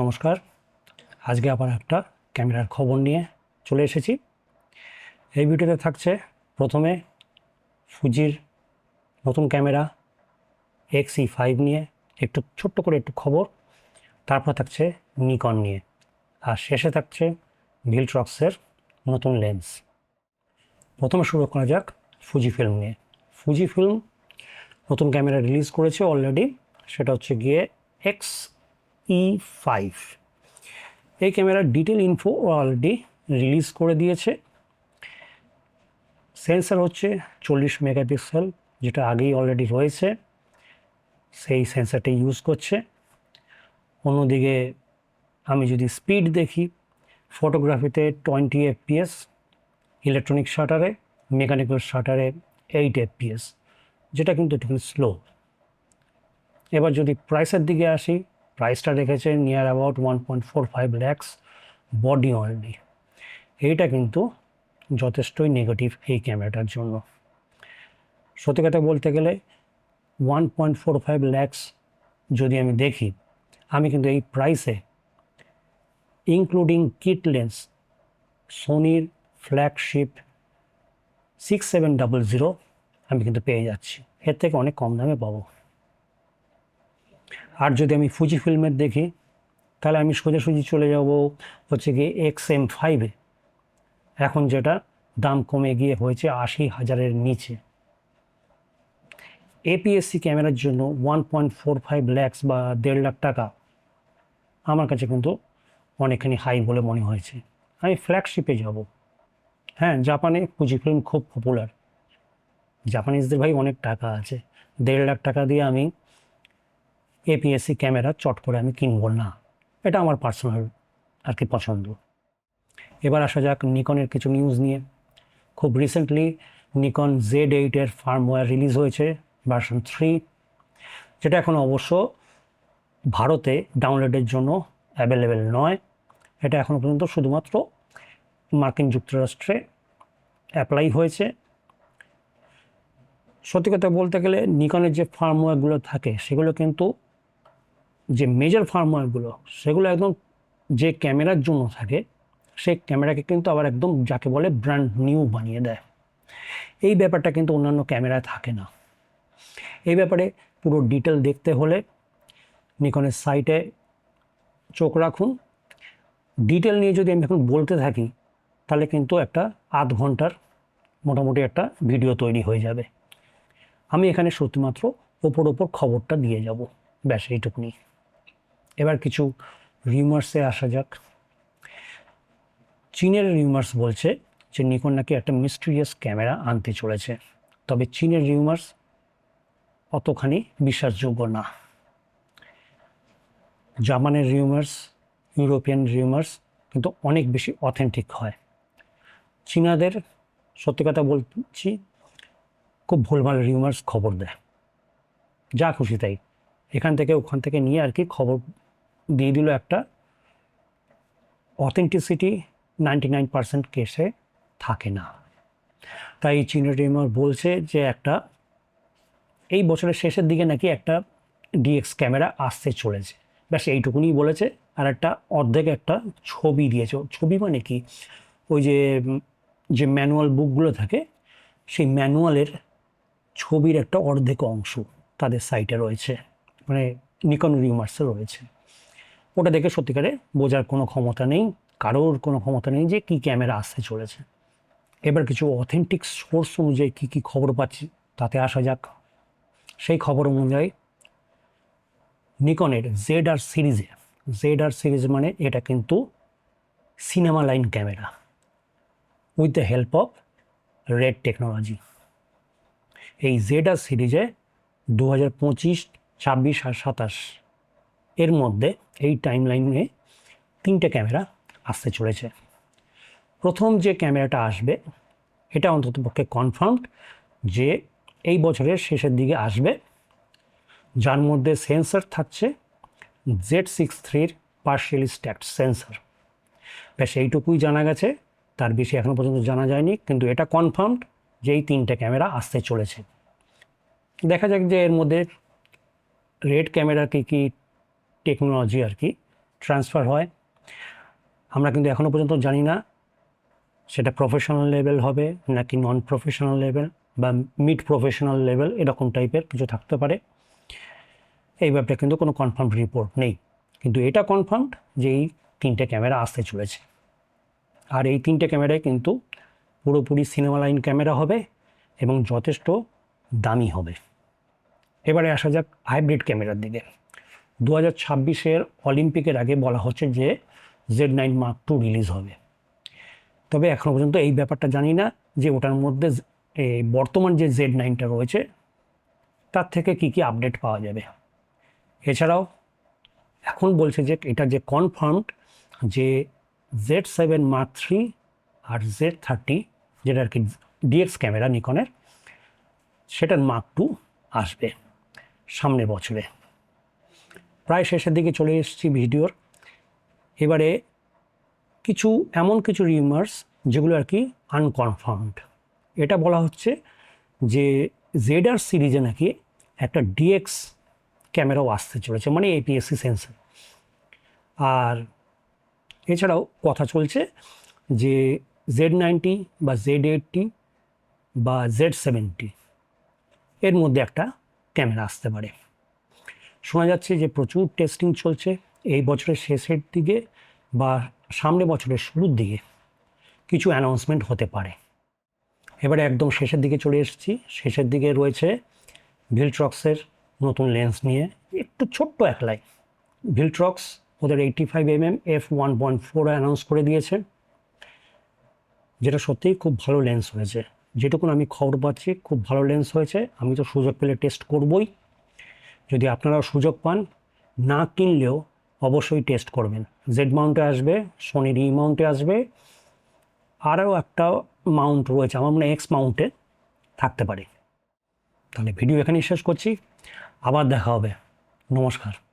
নমস্কার। আজকে আবার একটা ক্যামেরার খবর নিয়ে চলে এসেছি। এই ভিডিওতে থাকছে প্রথমে ফুজির নতুন ক্যামেরা এক্স ফাইভ নিয়ে একটু ছোট্ট করে একটু খবর, তারপর থাকছে নিকন নিয়ে, আর শেষে থাকছে ভিলট্রক্সের নতুন লেন্স প্রথমে শুরু করা যাক ফুজি ফিল্ম নিয়ে। ফুজি ফিল্ম নতুন ক্যামেরা রিলিজ করেছে অলরেডি সেটা হচ্ছে গিয়ে এক্স ফাইভ এই ক্যামেরার ডিটেল ইনফো অলরেডি রিলিজ করে দিয়েছে। সেন্সার হচ্ছে চল্লিশ মেগাপিক্সেল, যেটা আগেই অলরেডি রয়েছে। সেই সেন্সারটি ইউজ করছে। অন্যদিকে আমি যদি স্পিড দেখি ফটোগ্রাফিতে টোয়েন্টি এফপিএস ইলেকট্রনিক শাটারে মেকানিক্যাল শাটারে এইট এফপিএস যেটা কিন্তু একটু স্লো এবার যদি প্রাইসের দিকে আসি প্রাইসটা রেখেছে near about one point four five lakhs body only এইটা কিন্তু যথেষ্টই নেগেটিভ এই ক্যামেরাটার জন্য। সত্যি কথা বলতে গেলে one point four five lakhs যদি আমি দেখি, আমি কিন্তু এই প্রাইসে including kit lens সোনির flagship six seven double zero আমি কিন্তু পেয়ে যাচ্ছি। এর থেকে অনেক কম দামে পাবো। আর যদি আমি ফুজি ফিল্মের দেখি, তাহলে আমি সোজাসুজি চলে যাব হচ্ছে কি এক্স এম ফাইভে এখন যেটা দাম কমে গিয়ে হয়েছে আশি হাজারের নিচে। এপিএসসি ক্যামেরার জন্য one point four five lakhs বা দেড় লাখ টাকা আমার কাছে কিন্তু অনেকখানি হাই বলে মনে হয়েছে। আমি ফ্ল্যাগশিপে যাব। হ্যাঁ জাপানে ফুজি ফিল্ম খুব পপুলার জাপানিজদের ভাই অনেক টাকা আছে। দেড় লাখ টাকা দিয়ে আমি এপিএসসি ক্যামেরা চট করে আমি কিনবো না। এটা আমার পার্সোনাল আর কি পছন্দ। এবার আসা যাক নিকনের কিছু নিউজ নিয়ে। খুব রিসেন্টলি নিকন জেড এইটের ফার্মওয়্যার রিলিজ হয়েছে ভার্সন থ্রি যেটা এখন অবশ্য ভারতে ডাউনলোডের জন্য অ্যাভেলেবেল নয়। এটা এখনও পর্যন্ত শুধুমাত্র মার্কিন যুক্তরাষ্ট্রে অ্যাপ্লাই হয়েছে। সত্যি কথা বলতে গেলে নিকনের যে ফার্মওয়্যারগুলো থাকে, সেগুলো কিন্তু যে মেজর ফার্মওয়্যারগুলো সেগুলো একদম যে ক্যামেরার জন্য থাকে, সেই ক্যামেরাকে কিন্তু আবার একদম যাকে বলে ব্র্যান্ড নিউ বানিয়ে দেয়। এই ব্যাপারটা কিন্তু অন্যান্য ক্যামেরায় থাকে না। এই ব্যাপারে পুরো ডিটেল দেখতে হলে নিকনের সাইটে চোখ রাখুন। ডিটেল নিয়ে যদি আমি এখন বলতে থাকি, তাহলে কিন্তু একটা আধ ঘণ্টার মোটামুটি একটা ভিডিও তৈরি হয়ে যাবে। আমি এখানে শুধুমাত্র ওপর ওপর খবরটা দিয়ে যাব। ব্যাস, এইটুকুনি। এবার কিছু রিউমার্সে আসা যাক। চীনের রিউমার্স বলছে যে নিকন নাকি একটা মিস্টিরিয়াস ক্যামেরা আনতে চলেছে। তবে চীনের রিউমার্স অতখানি বিশ্বাসযোগ্য না। জাপানের রিউমার্স ইউরোপিয়ান রিউমার্স কিন্তু অনেক বেশি অথেন্টিক হয়। চীনাদের সত্যি কথা বলছি, খুব ভুলভাল রিউমার্স খবর দেয়। যা খুশি তাই। এখান থেকে ওখান থেকে নিয়ে আর কি খবর দিয়ে দিল একটা অথেন্টিসিটি নাইনটি নাইন পার্সেন্ট কেসে থাকে না। তাই চীনের রিউমার বলছে যে একটা এই বছরের শেষের দিকে নাকি একটা ডিএক্স ক্যামেরা আসতে চলেছে। ব্যাস এইটুকুনি বলেছে আর একটা অর্ধেক একটা ছবি দিয়েছে। ছবি মানে কি? ওই যে যে ম্যানুয়াল বুকগুলো থাকে, সেই ম্যানুয়ালের ছবির একটা অর্ধেক অংশ তাদের সাইটে রয়েছে। মানে নিকন রিউমার্সে রয়েছে। ওটা দেখে সত্যিকারে বোঝার কোনো ক্ষমতা নেই, কারোর কোনো ক্ষমতা নেই যে কী ক্যামেরা আসতে চলেছে। এবার কিছু অথেন্টিক সোর্স অনুযায়ী কী কী খবর পাচ্ছি তাতে আসা যাক। সেই খবর অনুযায়ী নিকনের জেড আর সিরিজে জেড আর সিরিজ মানে এটা কিন্তু cinema line camera with the help of RED technology এই জেড আর সিরিজে দু হাজার পঁচিশ, ছাব্বিশ আর সাতাশ এর মধ্যে এই টাইম লাইনে তিনটে ক্যামেরা আসতে চলেছে। প্রথম যে ক্যামেরাটা আসবে, এটা অন্ততপক্ষে কনফার্মড যে এই বছরের শেষের দিকে আসবে। যার মধ্যে সেন্সর থাকছে জেড সিক্স থ্রির পার্শিয়ালি স্ট্যাক্ট সেন্সর ব্যাস, এইটুকুই জানা গেছে। তার বেশি এখনও পর্যন্ত জানা যায়নি, কিন্তু এটা কনফার্মড যে এই তিনটে ক্যামেরা আসতে চলেছে। দেখা যাক যে এর মধ্যে রেড ক্যামেরা কী কী টেকনোলজি আর কি ট্রান্সফার হয়। আমরা কিন্তু এখনও পর্যন্ত জানি না সেটা প্রফেশনাল লেভেল হবে নাকি নন প্রফেশনাল লেভেল বা মিড প্রফেশনাল লেভেল এরকম টাইপের কিছু থাকতে পারে। এই ব্যাপারে কিন্তু কোনো কনফার্ম রিপোর্ট নেই। কিন্তু এটা কনফার্মড যে এই তিনটে ক্যামেরা আসতে চলেছে। আর এই তিনটে ক্যামেরায় কিন্তু পুরোপুরি সিনেমা লাইন ক্যামেরা হবে এবং যথেষ্ট দামি হবে। এবারে আসা যাক হাইব্রিড ক্যামেরার দিকে। দু হাজার ছাব্বিশের অলিম্পিকের আগে বলা হচ্ছে যে Z nine mark two release হবে। তবে এখনও পর্যন্ত এই ব্যাপারটা জানি না যে ওটার মধ্যে এই বর্তমান যে জেড নাইনটা রয়েছে, তার থেকে কি কি আপডেট পাওয়া যাবে। এছাড়াও এখন বলছে যে এটা যে কনফার্মড যে জেড সেভেন মার্ক থ্রি আর জেড থার্টি, যেটা আর কি ডিএক্স ক্যামেরা নিকনের, সেটার মার্ক টু আসবে সামনের বছরে। প্রায় শেষের দিকে চলে এসেছি ভিডিওর। এবারে কিছু, এমন কিছু রিউমার্স যেগুলো আর কি আনকনফার্মড এটা বলা হচ্ছে যে জেডার সিরিজে নাকি একটা ডিএক্স ক্যামেরাও আসতে চলেছে মানে এপিএসসি সেন্সর আর এছাড়াও কথা চলছে যে জেড নাইনটি বা জেড এইটটি বা জেড সেভেন্টি এর মধ্যে একটা ক্যামেরা আসতে পারে। শোনা যাচ্ছে যে প্রচুর টেস্টিং চলছে এই বছরের শেষের দিকে বা সামনে বছরের শুরুর দিকে কিছু অ্যানাউন্সমেন্ট হতে পারে। এবারে একদম শেষের দিকে চলে এসেছি। শেষের দিকে রয়েছে ভিলট্রক্সের নতুন লেন্স নিয়ে একটু ছোট্ট এক লাইন ভিলট্রক্স ওদের eighty five M M F one point four announce করে দিয়েছে। যেটা সত্যিই খুব ভালো লেন্স হয়েছে। যেটুকুন আমি খবর পাচ্ছি, খুব ভালো লেন্স হয়েছে। আমি তো সুযোগ পেলে টেস্ট করবই। যদি আপনারাও সুযোগ পান, না কিনলেও অবশ্যই টেস্ট করবেন। জেড মাউন্টে আসবে সোনির ই মাউন্টে আসবে, আরও একটা মাউন্ট রয়েছে, আমার মনে এক্স মাউন্টে থাকতে পারে। তাহলে ভিডিও এখানেই শেষ করছি, আবার দেখা হবে। নমস্কার।